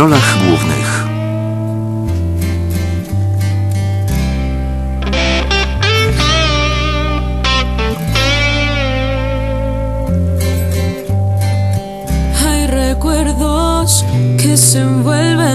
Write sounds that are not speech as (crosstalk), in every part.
rolach Hay recuerdos que se envuelven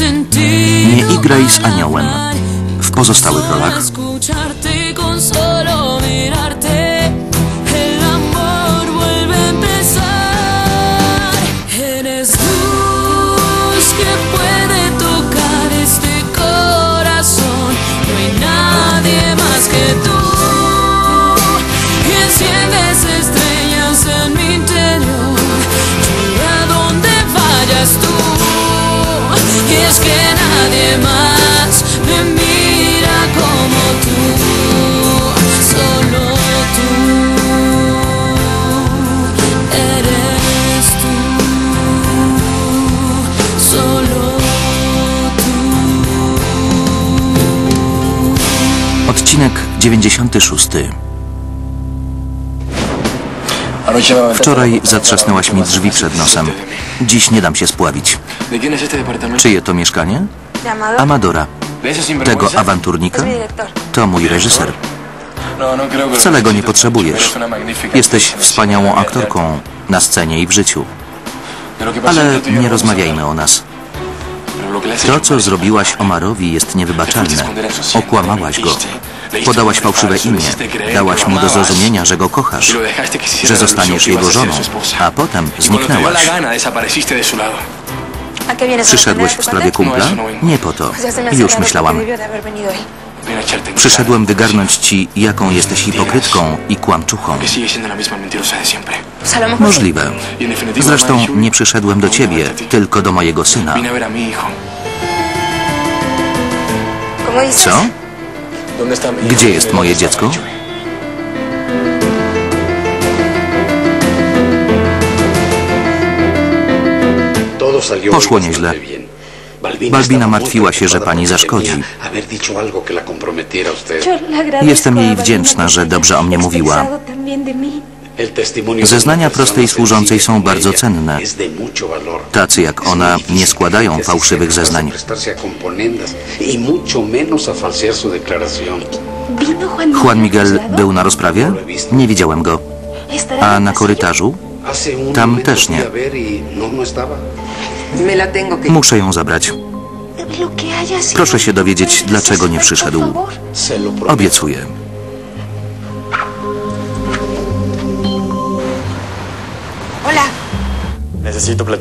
Nie igraj z aniołem. W pozostałych rolach Odcinek 96. Wczoraj zatrzasnęłaś mi drzwi przed nosem. Dziś nie dam się spławić. Czyje to mieszkanie? Amadora. ¿De ese Tego awanturnika? To mój reżyser. No, no Wcale go nie potrzebujesz. Jesteś wspaniałą aktorką na scenie i w życiu. Pasa Ale nie no rozmawiajmy o nas. To, co zrobiłaś Omarowi jest niewybaczalne. Okłamałaś go. Podałaś fałszywe imię. Dałaś mu do zrozumienia, że go kochasz, że zostaniesz jego żoną, a potem zniknęłaś. Przyszedłeś w sprawie kumpla? Nie po to. Już myślałam. Przyszedłem wygarnąć ci, jaką jesteś hipokrytką i kłamczuchą. Możliwe. Y Zresztą nie przyszedłem do ciebie, tylko do mojego syna. Co? Gdzie jest moje dziecko? Poszło nieźle. Balbina martwiła się, że pani zaszkodzi. Jestem jej wdzięczna, że dobrze o mnie mówiła. Zeznania prostej służącej są bardzo cenne. Tacy jak ona nie składają fałszywych zeznań. Vino Juan Miguel. Był na rozprawie? Nie widziałem go. ¿Estará A na korytarzu? Tam też nie. La tengo que... Muszę ją zabrać. Proszę się dowiedzieć, ¿puedes dlaczego nie przyszedł. Obiecuję.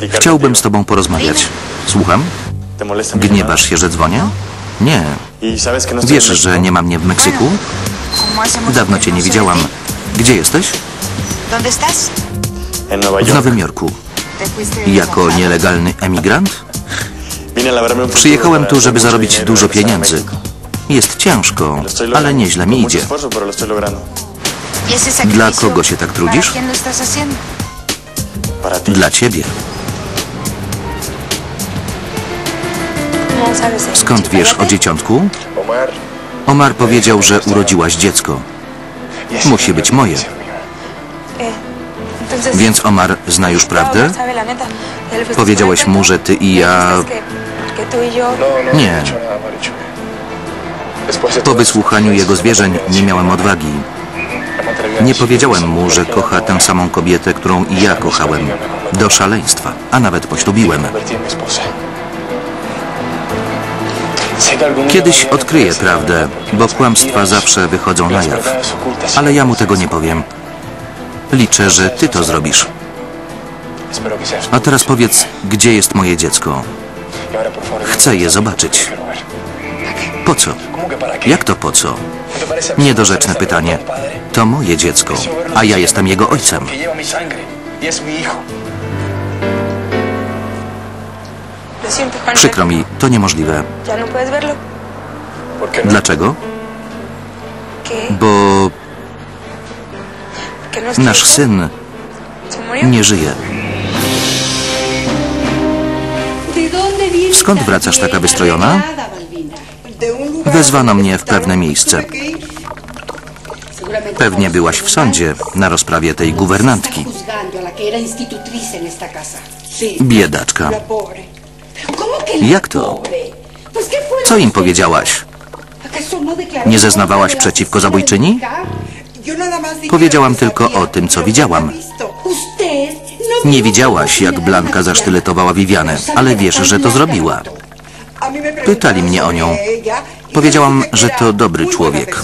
Chciałbym z tobą porozmawiać. Słucham? ¿Te molesta mi Gniewasz się, że dzwonię? Nie. Y no Wiesz, że nie ma mnie w Meksyku? Dawno cię no nie widziałam. Gdzie jesteś? W. Nowym Jorku. Jako nielegalny emigrant? Przyjechałem tu, żeby zarobić y dużo pieniędzy. Jest ciężko, ale nieźle mi idzie. ¿Y Dla kogo się tak trudzisz? Dla ciebie. ¿Cómo sabes eso? Skąd wiesz o dzieciątku? Omar. Omar powiedział, że urodziłaś dziecko. Musi być moje. Więc Omar zna już prawdę? Powiedziałeś mu, że ty i ja... Nie. Po wysłuchaniu jego zwierzeń nie miałem odwagi. Nie powiedziałem mu, że kocha tę samą kobietę, którą i ja kochałem. Do szaleństwa, a nawet poślubiłem. Kiedyś odkryję prawdę, bo kłamstwa zawsze wychodzą na jaw. Ale ja mu tego nie powiem. Liczę, że ty to zrobisz. A teraz powiedz, gdzie jest moje dziecko? Chcę je zobaczyć. Po co? Jak to po co? ¿No te parece absurdo Niedorzeczne pytanie. To moje dziecko, a ja jestem jego ojcem. Przykro mi, to niemożliwe. No. Dlaczego? Bo nasz syn nie żyje. Skąd wracasz taka wystrojona? Wezwano mnie w pewne miejsce. Pewnie byłaś w sądzie na rozprawie tej guwernantki. Biedaczka. Jak to? Co im powiedziałaś? Nie zeznawałaś przeciwko zabójczyni? Powiedziałam tylko o tym, co widziałam. Nie widziałaś, jak Blanka zasztyletowała Vivianę, ale wiesz, że to zrobiła. Pytali mnie o nią. Powiedziałam, że to dobry człowiek.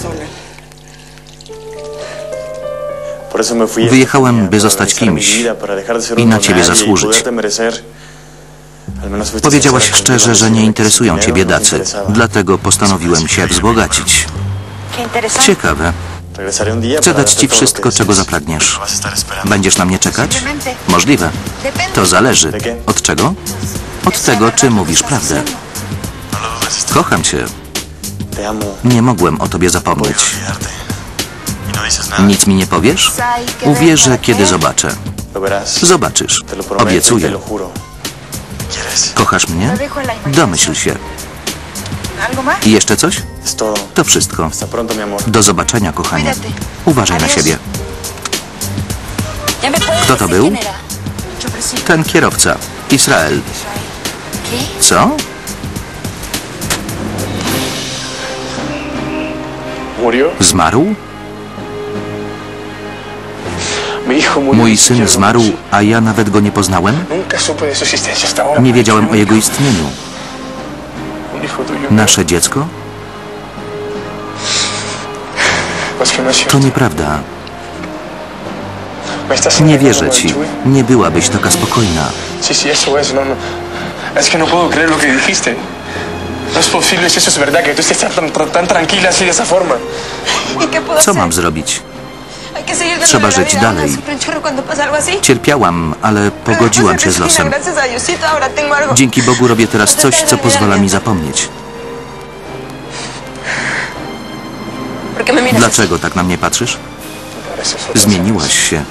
Wyjechałem, by zostać kimś i na ciebie y zasłużyć. Powiedziałaś szczerze, conmigo, że nie interesują cię no biedacy. interesaba. Dlatego postanowiłem się wzbogacić. Ciekawe. Chcę dać ci wszystko, czego zapragniesz. Będziesz na mnie czekać? Możliwe. To zależy. Od czego? Od tego, czy mówisz prawdę. No Kocham cię. Nie mogłem o tobie zapomnieć. Y no. Nic mi nie powiesz? Uwierzę, kiedy zobaczę. Zobaczysz. Y Obiecuję. Kochasz mnie? Domyśl się. I jeszcze coś? To wszystko. Do zobaczenia, kochanie. Uważaj na siebie. Kto to był? Ten kierowca. Izrael. Co? Zmarł? Mój ni syn zmarł, a ja nawet go nie poznałem? Nie wiedziałem o jego istnieniu. Nasze dziecko? To nieprawda. Nie wierzę ci. Nie byłabyś taka spokojna. Sí, sí, eso es. No, no. Es que no puedo creer lo que dijiste. No es posible si eso es verdad, que tú estés tan, tan, tan tranquila así de esa forma. ¿Y qué puedo Co mam zrobić? Trzeba żyć dalej. Cierpiałam, ale pogodziłam się z losem. Dzięki Bogu robię teraz coś, co pozwala mi zapomnieć. Dlaczego tak na mnie patrzysz? Zmieniłaś się.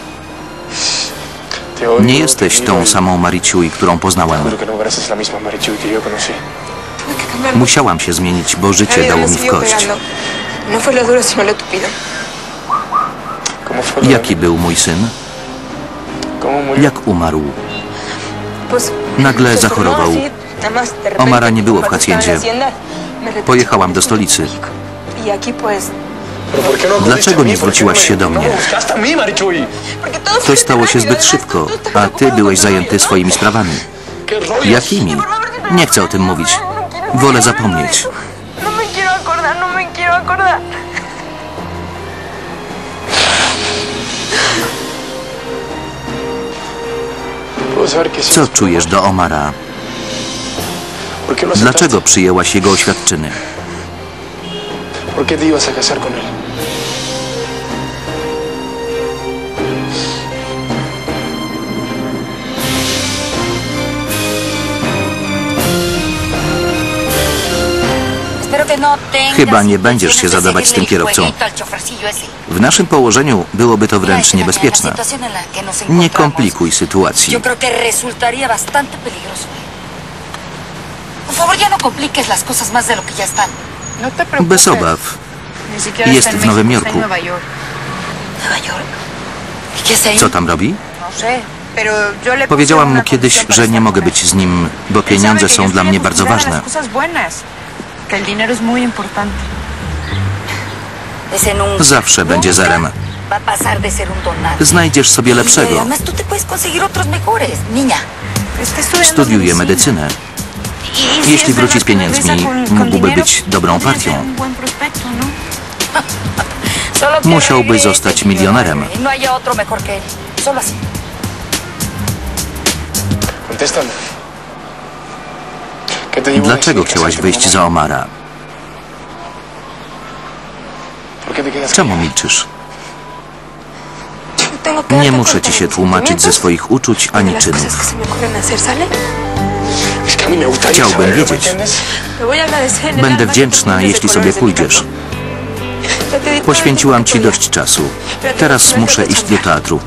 Nie te jesteś tą samą Mariciui, którą poznałem. Musiałam się zmienić, bo życie dało mi w kość. pegando. No fue lo duro, sino lo tupido. ¿Cómo fue lo Jaki był mój syn? Jak umarł? Nagle zachorował. Omara nie było w haciendzie. Pojechałam do stolicy. México. Y aquí pues, ¿Pero por qué no acudiste Dlaczego nie ¿Por qué zwróciłaś no me- się do mnie? To stało się zbyt szybko, a ty byłeś zajęty swoimi sprawami. Jakimi? Nie chcę o tym mówić. Wolę zapomnieć. No no me quiero acordar. ¿Puedo saber qué Co czujesz do Omara? Dlaczego przyjęłaś jego oświadczyny? ¿Por qué te ibas a casar con él? Chyba nie będziesz się zadawać z tym kierowcą. W naszym położeniu byłoby to wręcz niebezpieczne. Nie komplikuj sytuacji. No. No. Bez obaw. Jest w Nowym Jorku. ¿Y? Co tam robi? No Powiedziałam mu kiedyś, że nie mogę być z nim, bo pieniądze są dla mnie bardzo ważne. Que el dinero es muy importante. Ese nunca, Zawsze będzie zerem. Va a pasar de ser un don nadie. Znajdziesz sobie Y lepszego. además tú te puedes conseguir otros mejores, niña. Está estudiando Studiuje medicina. medycynę. Y si Jeśli wróci z pieniędzmi, mógłby być dobrą partią. ser un buen prospecto, ¿no? (laughs) Solo que Musiałby zostać milionerem. Y no haya otro mejor que él. Solo así. Contéstame. ¿Qué te llevó a Dlaczego chciałaś wyjść za Omar? Omara? ¿Por qué te quedas Czemu milczysz? Nie muszę ci się tłumaczyć ze swoich uczuć ani czynów. Chciałbym saberlo, ¿me wiedzieć. Będę wdzięczna, jeśli sobie pójdziesz. Poświęciłam ci dość czasu. Teraz muszę iść do teatru.